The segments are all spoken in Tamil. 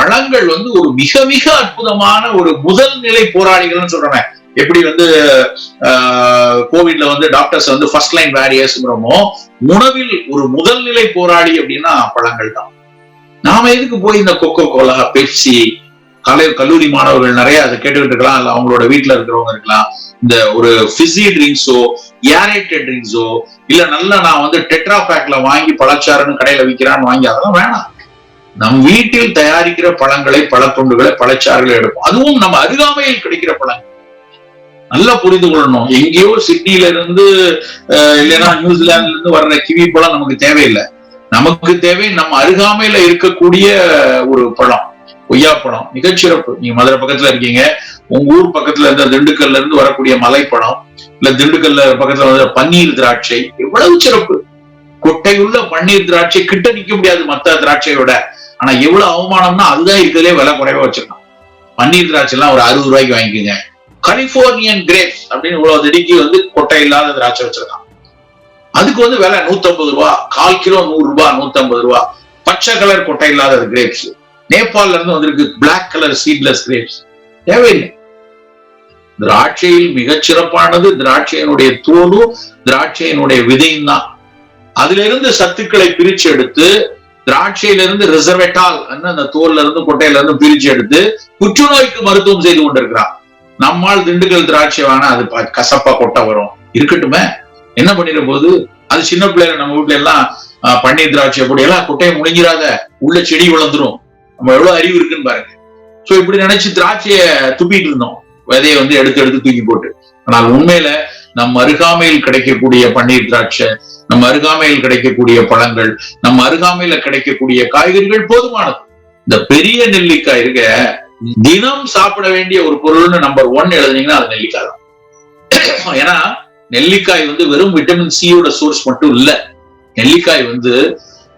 பழங்கள் வந்து ஒரு மிக மிக அற்புதமான ஒரு முதல் நிலை போராளிகள்னு சொல்றேன். எப்படி வந்து ஆஹ், கோவிட்ல வந்து டாக்டர்ஸ் வந்து ஃபர்ஸ்ட் லைன் வேரியர்ஸ்ங்கிறோமோ உணவில் ஒரு முதல் நிலை போராளி அப்படின்னா பழங்கள் தான். நாம எதுக்கு போய் இந்த கொக்கோ கோலா பெப்சி கலை கல்லூரி மாணவர்கள் நிறைய அதை கேட்டுக்கிட்டு இருக்கலாம். இல்ல அவங்களோட வீட்டுல இருக்கிறவங்க இருக்கலாம். இந்த ஒரு பிஸி ட்ரிங்க்ஸோ ஏரேட்டட் ட்ரிங்க்ஸோ இல்ல நல்ல நான் வந்து டெட்ரா பேக்ல வாங்கி பழச்சாருன்னு கடையில விற்கிறான்னு வாங்கி அதெல்லாம் வேணாம். நம் வீட்டில் தயாரிக்கிற பழங்களை பழத்துண்டுகளை பழச்சாறுகளை எடுப்போம். அதுவும் நம்ம அருகாமையில் கிடைக்கிற பழங்கள். நல்லா புரிந்து கொள்ளணும். எங்கேயோ சிட்னில இருந்து அஹ், இல்லைன்னா நியூசிலாந்துல இருந்து வர்ற கிவி பழம் நமக்கு தேவையில்லை. நமக்கு தேவை நம்ம அருகாமையில இருக்கக்கூடிய ஒரு பழம். கொய்யாப்பழம் மிகச்சிறப்பு. நீங்க மதுரை பக்கத்துல இருக்கீங்க. உங்க ஊர் பக்கத்துல இருந்த திண்டுக்கல்ல இருந்து வரக்கூடிய மலைப்பழம் இல்ல திண்டுக்கல்ல பக்கத்துல வந்து பன்னீர் திராட்சை எவ்வளவு சிறப்பு. கொட்டையுள்ள பன்னீர் திராட்சை கிட்ட நிக்க முடியாது மத்த திராட்சையோட. ஆனா எவ்வளவு அவமானம்னா அதுதான் இருக்கிறதுலே விலை குறைவா வச்சிருக்கான். பன்னீர் திராட்சை எல்லாம் ஒரு அறுபது ரூபாய்க்கு வாங்கிக்கோங்க. கலிபோர்னியன் கிரேப்ஸ் அப்படின்னு இவ்வளவு திடிக்கு வந்து கொட்டை இல்லாத திராட்சை வச்சிருக்கான். அதுக்கு வந்து விலை 150 ரூபா கால் கிலோ நூறு ரூபாய் 150 ரூபா. பச்சை கலர் கொட்டை இல்லாத கிரேப்ஸ் நேபாள்ல இருந்து வந்திருக்கு பிளாக் கலர் சீட்லெஸ் கிரேப்ஸ் தேவையில்லை. திராட்சையில் மிகச் சிறப்பானது திராட்சையினுடைய தோலும் திராட்சையினுடைய விதையும் தான் அதுல இருந்து சத்துக்களை பிரிச்சு எடுத்து திராட்சையிலிருந்து ரிசர்வேட்டால் அந்த தோல்ல இருந்து கொட்டையில இருந்து பிரிச்சு எடுத்து புற்றுநோய்க்கு மருத்துவம் செய்து கொண்டிருக்கிறான் நம்மால் திண்டுக்கல் திராட்சை வேணா அது கசப்பா கொட்டை வரும். இருக்கட்டுமே? என்ன பண்ணிட போது அது சின்ன பிள்ளைங்க நம்ம வீட்ல எல்லாம் பன்னீர் திராட்சை பொடி எல்லாம் கொட்டையை முழுங்கிறாத உள்ள செடி வளர்ந்துரும். நம்ம எவ்வளவு அறிவு இருக்குன்னு பாருங்க. சோ இப்படி நினைச்சு திராட்சைய துப்பிட்டு இருந்தோம். விதையை வந்து எடுத்து எடுத்து தூக்கி போட்டு. ஆனால் உண்மையில நம் அருகாமையில் கிடைக்கக்கூடிய பன்னீர் திராட்சை நம்ம அருகாமையில் கிடைக்கக்கூடிய பழங்கள் நம்ம அருகாமையில கிடைக்கக்கூடிய காய்கறிகள் போதுமானது. இந்த பெரிய நெல்லிக்காய் இருக்க தினம் சாப்பிட வேண்டிய ஒரு பொருள்னு நம்பர் ஒன் எழுதுனீங்கன்னா அது நெல்லிக்காய் தான். ஏன்னா நெல்லிக்காய் வந்து வெறும் விட்டமின் சியோட சோர்ஸ் மட்டும் இல்ல. நெல்லிக்காய் வந்து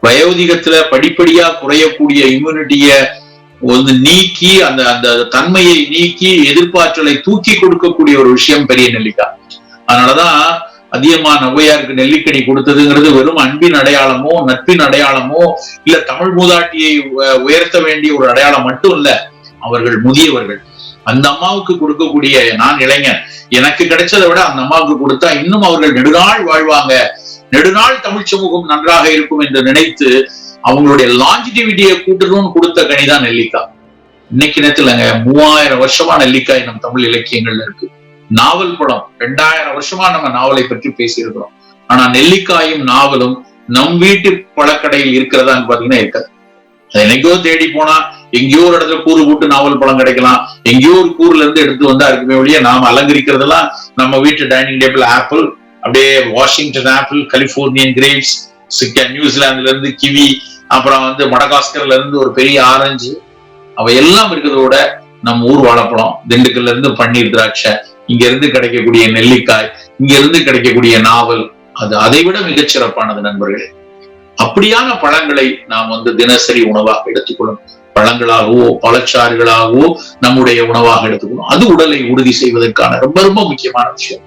வயோதிகத்துல படிப்படியா குறையக்கூடிய இம்யூனிட்டிய வந்து நீக்கி அந்த அந்த தன்மையை நீக்கி எதிர்ப்பாற்றலை தூக்கி கொடுக்கக்கூடிய ஒரு விஷயம் பெரிய நெல்லிக்காய். அதனாலதான் அதிகமா நவ்வையாருக்கு நெல்லிக்கனி கொடுத்ததுங்கிறது வெறும் அன்பின் அடையாளமோ நட்பின் அடையாளமோ இல்ல தமிழ் மூதாட்டியை உயர்த்த வேண்டிய ஒரு அடையாளம் மட்டும் இல்ல அவர்கள் முதியவர்கள். அந்த அம்மாவுக்கு கொடுக்கக்கூடிய நான் இளைஞன் எனக்கு கிடைச்சதை விட அந்த அம்மாவுக்கு கொடுத்தா இன்னும் அவர்கள் நெடுநாள் வாழ்வாங்க. நெடுநாள் தமிழ் சமூகம் நன்றாக இருக்கும் என்று நினைத்து அவங்களுடைய லாஞ்சிட்டிவிட்டியை கூட்டணும்னு கொடுத்த கனிதான் நெல்லிக்காய். இன்னைக்கு நேரத்துலங்க மூவாயிரம் வருஷமா நெல்லிக்காய் நம் தமிழ் இலக்கியங்கள்ல இருக்கு. நாவல் படம். ரெண்டாயிரம் வருஷமா நம்ம நாவலை பற்றி பேசியிருக்கிறோம். ஆனா நெல்லிக்காயும் நாவலும் நம் வீட்டு பழக்கடையில் இருக்கிறதான்னு பாத்தீங்கன்னா இருக்காது. அது என்னைக்கோ தேடி போனா எங்கேயோ ஒரு இடத்துல கூறு போட்டு நாவல் பழம் கிடைக்கலாம். எங்கேயோ ஒரு கூர்ல இருந்து எடுத்து வந்தா இருக்குமே ஒழிய நாம அலங்கரிக்கிறதெல்லாம் நம்ம வீட்டு டைனிங் டேபிள் ஆப்பிள் அப்படியே வாஷிங்டன் ஆப்பிள் கலிபோர்னியன் கிரேப்ஸ் நியூசிலாந்துல இருந்து கிவி அப்புறம் வந்து மடகாஸ்கர்ல இருந்து ஒரு பெரிய ஆரஞ்சு அவ எல்லாம் இருக்கிறதோட நம்ம ஊர் வாழைப்பழம் திண்டுக்கல்ல இருந்து பன்னீர் திராட்சை இங்க இருந்து கிடைக்கக்கூடிய நெல்லிக்காய் இங்க இருந்து கிடைக்கக்கூடிய நாவல் அது அதை விட மிகச் சிறப்பானது நண்பர்களே. அப்படியான பழங்களை நாம் வந்து தினசரி உணவாக எடுத்துக்கொள்ளும். பழங்களாகவோ பழச்சாறுகளாகவோ நம்முடைய உணவாக எடுத்துக்கணும் அது உடலை உறுதி செய்வதற்கான ரொம்ப ரொம்ப முக்கியமான விஷயம்.